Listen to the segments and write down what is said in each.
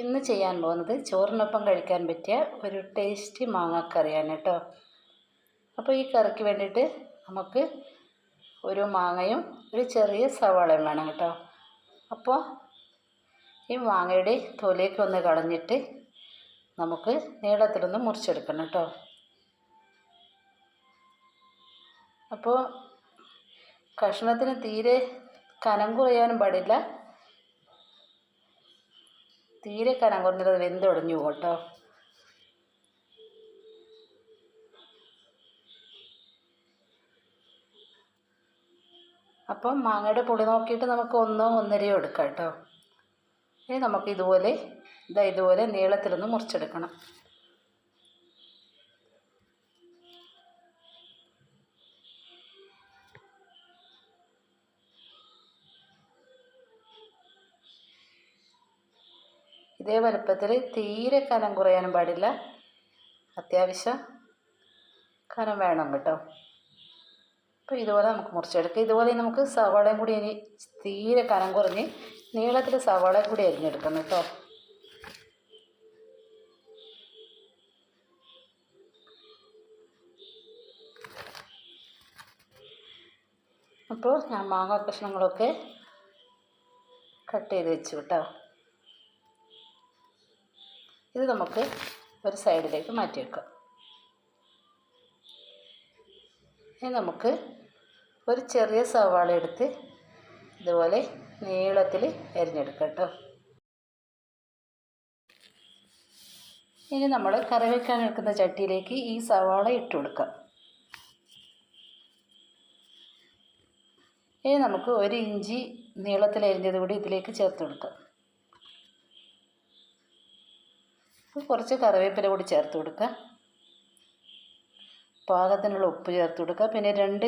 ഇന്ന് ചെയ്യാൻ പോകുന്നത് ചോറിനൊപ്പം കഴിക്കാൻ പറ്റിയ ഒരു ടേസ്റ്റി മാങ്ങാക്കറിയാണ് കേട്ടോ. അപ്പോൾ ഈ കറിക്ക് വേണ്ടിയിട്ട് നമുക്ക് ഒരു മാങ്ങയും ഒരു ചെറിയ സവാളയും വേണം കേട്ടോ. അപ്പോൾ ഈ മാങ്ങയുടെ തൊലിയൊക്കെ ഒന്ന് കളഞ്ഞിട്ട് നമുക്ക് നീളത്തിലൊന്ന് മുറിച്ചെടുക്കണം കേട്ടോ. അപ്പോൾ കഷ്ണത്തിന് തീരെ കനം കുറയാനും പാടില്ല. തീരെ കനം കുറഞ്ഞത് വെന്ത് പോകും കേട്ടോ. അപ്പം മാങ്ങയുടെ പുളി നോക്കിയിട്ട് നമുക്ക് ഒന്നോ ഒന്നരയോ എടുക്കാം കേട്ടോ. ഇനി നമുക്ക് ഇതുപോലെ ഇതാ ഇതുപോലെ നീളത്തിലൊന്ന് മുറിച്ചെടുക്കണം. ഇതേ വലുപ്പത്തിൽ തീരെ കനം കുറയാനും പാടില്ല. അത്യാവശ്യം കനം വേണം കേട്ടോ. അപ്പോൾ ഇതുപോലെ നമുക്ക് മുറിച്ചെടുക്കാം. ഇതുപോലെ നമുക്ക് സവാളയും കൂടി ഇനി തീരെ കനം കുറഞ്ഞ് നീളത്തിൽ സവാള കൂടി അരിഞ്ഞെടുക്കണം കേട്ടോ. അപ്പോൾ ഞാൻ മാങ്ങ കഷ്ണങ്ങളൊക്കെ കട്ട് ചെയ്ത് വെച്ചു കേട്ടോ. ഇത് നമുക്ക് ഒരു സൈഡിലേക്ക് മാറ്റി വെക്കാം ഇനി നമുക്ക് ഒരു ചെറിയ സവാള എടുത്ത് ഇതുപോലെ നീളത്തിൽ അരിഞ്ഞെടുക്കാം കേട്ടോ. ഇനി നമ്മൾ കറി വെക്കാൻ എടുക്കുന്ന ചട്ടിയിലേക്ക് ഈ സവാള ഇട്ട് കൊടുക്കാം. ഇനി നമുക്ക് ഒരു ഇഞ്ചി നീളത്തിൽ അരിഞ്ഞത് കൂടി ഇതിലേക്ക് ചേർത്ത് കൊടുക്കാം. കുറച്ച് കറിവേപ്പില കൂടി ചേർത്ത് കൊടുക്കുക. പാകത്തിനുള്ള ഉപ്പ് ചേർത്ത് കൊടുക്കുക. പിന്നെ രണ്ട്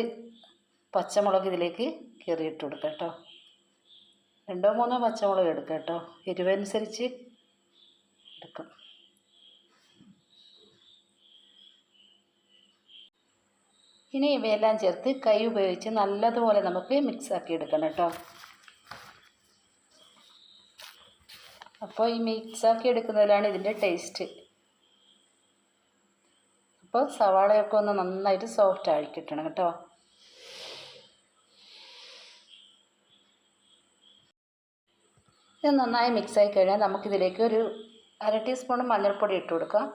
പച്ചമുളക് ഇതിലേക്ക് കീറിയിട്ട് കൊടുക്കുക കേട്ടോ. രണ്ടോ മൂന്നോ പച്ചമുളക് എടുക്കുക കേട്ടോ. എരിവനുസരിച്ച് എടുക്കും. ഇനി ഇവയെല്ലാം ചേർത്ത് കൈ ഉപയോഗിച്ച് നല്ലതുപോലെ നമുക്ക് മിക്സാക്കി എടുക്കണം കേട്ടോ. അപ്പോൾ ഈ മിക്സാക്കി എടുക്കുന്നതിലാണ് ഇതിന്റെ ടേസ്റ്റ് അപ്പോൾ സവാളയൊക്കെ ഒന്ന് നന്നായിട്ട് സോഫ്റ്റ് ആയി കിട്ടണം കേട്ടോ. ഇത് നന്നായി മിക്സായി കഴിഞ്ഞാൽ നമുക്കിതിലേക്ക് ഒരു അര ടീസ്പൂൺ മഞ്ഞൾപ്പൊടി ഇട്ട് കൊടുക്കാം.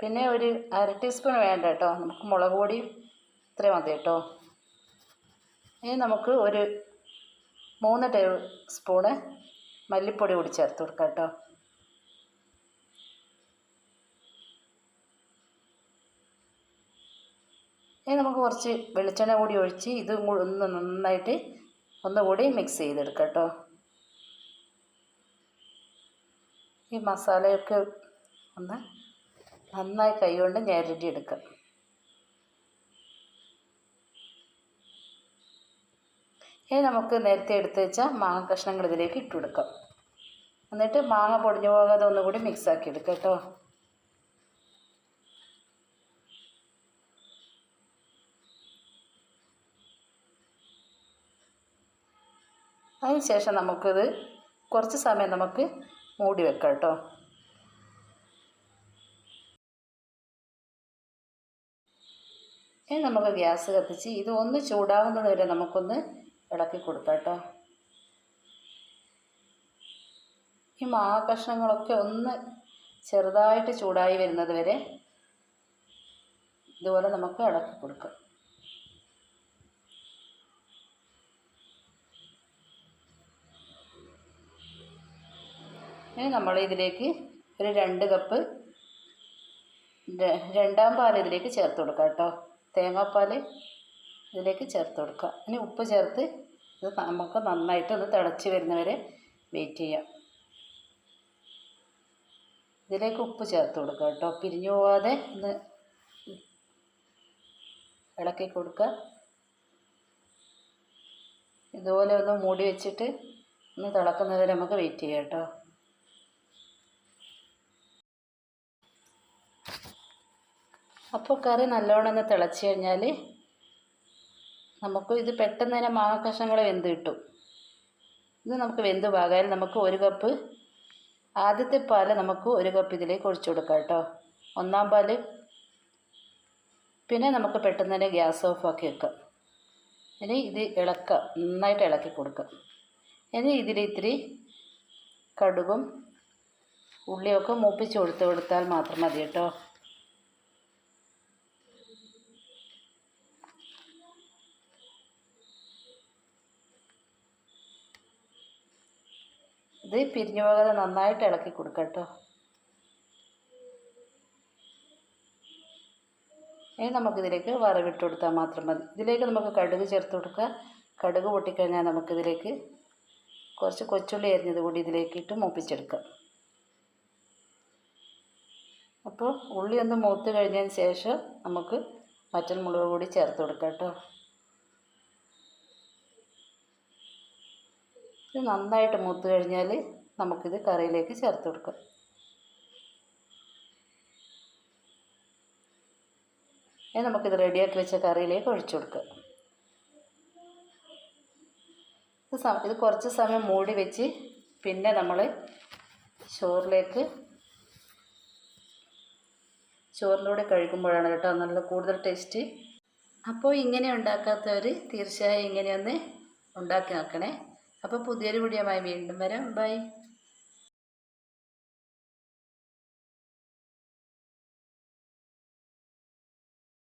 പിന്നെ ഒരു അര ടീസ്പൂൺ വേണ്ട കേട്ടോ. നമുക്ക് മുളക് പൊടി ഇത്രയും മതി കേട്ടോ. ഇനി നമുക്ക് ഒരു മൂന്ന് ടേബിൾ സ്പൂണ് മല്ലിപ്പൊടി കൂടി ചേർത്ത് കൊടുക്കാം കേട്ടോ. ഇനി നമുക്ക് കുറച്ച് വെളിച്ചെണ്ണ കൂടി ഒഴിച്ച് ഇത് ഒന്ന് നന്നായിട്ട് ഒന്നുകൂടി മിക്സ് ചെയ്തെടുക്കാം കേട്ടോ. ഈ മസാലയൊക്കെ ഒന്ന് നന്നായി കൈകൊണ്ട് ഞെരടി എടുക്കാം ഇനി നമുക്ക് നേരത്തെ എടുത്ത് വെച്ച മാങ്ങ കഷ്ണങ്ങൾ ഇതിലേക്ക് ഇട്ട് കൊടുക്കാം. എന്നിട്ട് മാങ്ങ പൊടിഞ്ഞു പോകാതെ ഒന്നുകൂടി മിക്സ് ആക്കി എടുക്കാം കേട്ടോ. അതിനുശേഷം നമുക്കിത് കുറച്ച് സമയം നമുക്ക് മൂടി വെക്കാം കേട്ടോ. ഇനി നമുക്ക് ഗ്യാസ് കത്തിച്ച് ഇത് ഒന്ന് ചൂടാകുന്നത് വരെ നമുക്കൊന്ന് ഇളക്കി കൊടുക്കാം ഈ മാകഷ്ണങ്ങളൊക്കെ കഷ്ണങ്ങളൊക്കെ ഒന്ന് ചെറുതായിട്ട് ചൂടായി വരുന്നത് വരെ ഇതുപോലെ നമുക്ക് ഇളക്കി കൊടുക്കാം. ഇനി നമ്മൾ ഇതിലേക്ക് ഒരു രണ്ട് കപ്പ് രണ്ടാം പാൽ ഇതിലേക്ക് ചേർത്ത് കൊടുക്കാം കേട്ടോ തേങ്ങാപ്പാൽ ഇതിലേക്ക് ചേർത്ത് കൊടുക്കുക. ഇനി ഉപ്പ് ചേർത്ത് ഇത് നമുക്ക് നന്നായിട്ട് ഒന്ന് തിളച്ച് വരുന്നവരെ വെയിറ്റ് ചെയ്യാം. ഇതിലേക്ക് ഉപ്പ് ചേർത്ത് കൊടുക്കുക കേട്ടോ. പിരിഞ്ഞു പോവാതെ ഒന്ന് ഇളക്കി കൊടുക്കുക. ഇതുപോലെ ഒന്ന് മൂടി വെച്ചിട്ട് ഒന്ന് തിളക്കുന്നവരെ നമുക്ക് വെയിറ്റ് ചെയ്യാം കേട്ടോ. അപ്പോൾ കറി നല്ലോണം ഒന്ന് തിളച്ച് കഴിഞ്ഞാൽ നമുക്ക് ഇത് പെട്ടെന്ന് തന്നെ മാങ്ങ കഷ്ണങ്ങൾ വെന്ത് കിട്ടും. ഇത് നമുക്ക് വെന്ത് പാകാൻ നമുക്ക് ഒരു കപ്പ് ആദ്യത്തെ പാൽ നമുക്ക് ഒരു കപ്പ് ഇതിലേക്ക് ഒഴിച്ചു കൊടുക്കാം കേട്ടോ. ഒന്നാം പാൽ പിന്നെ നമുക്ക് പെട്ടെന്ന് തന്നെ ഗ്യാസ് ഓഫ് ആക്കി വെക്കാം. ഇനി ഇത് ഇളക്കാം നന്നായിട്ട് ഇളക്കി കൊടുക്കാം. ഇനി ഇതിൽ ഇത്തിരി കടുകും ഉള്ളിയൊക്കെ മൂപ്പിച്ച് കൊടുത്ത് കൊടുത്താൽ മാത്രം മതി കേട്ടോ. ഇത് പിരിഞ്ഞു പോകാതെ നന്നായിട്ട് ഇളക്കി കൊടുക്കട്ടോ കേട്ടോ. ഇനി നമുക്കിതിലേക്ക് വറവിട്ട് കൊടുത്താൽ മാത്രം മതി. ഇതിലേക്ക് നമുക്ക് കടുക് ചേർത്ത് കൊടുക്കുക. കടുക് പൊട്ടിക്കഴിഞ്ഞാൽ നമുക്കിതിലേക്ക് കുറച്ച് കൊച്ചുള്ളി അരിഞ്ഞത് കൂടി ഇതിലേക്ക് ഇട്ട് മൂപ്പിച്ചെടുക്കാം. അപ്പോൾ ഉള്ളി ഒന്ന് മൂത്ത് കഴിഞ്ഞതിന് ശേഷം നമുക്ക് മറ്റൻ മുളക് കൂടി ചേർത്ത് കൊടുക്കാം കേട്ടോ. ഇത് നന്നായിട്ട് മൂത്ത് കഴിഞ്ഞാൽ നമുക്കിത് കറിയിലേക്ക് ചേർത്ത് കൊടുക്കാം. ഇനി നമുക്കിത് റെഡിയാക്കി വെച്ച കറിയിലേക്ക് ഒഴിച്ചു കൊടുക്കാം. ഇത് ഇത് കുറച്ച് സമയം മൂടി വെച്ച് പിന്നെ നമ്മൾ ചോറിലേക്ക് ചോറിലൂടെ കഴിക്കുമ്പോഴാണ് കേട്ടോ നല്ല കൂടുതൽ ടേസ്റ്റ്. അപ്പോൾ ഇങ്ങനെ ഉണ്ടാക്കാത്തവർ തീർച്ചയായും ഇങ്ങനെയൊന്ന് ഉണ്ടാക്കി നോക്കണേ. അപ്പോൾ പുതിയൊരു വീഡിയോ വീണ്ടും വരാം. ബൈ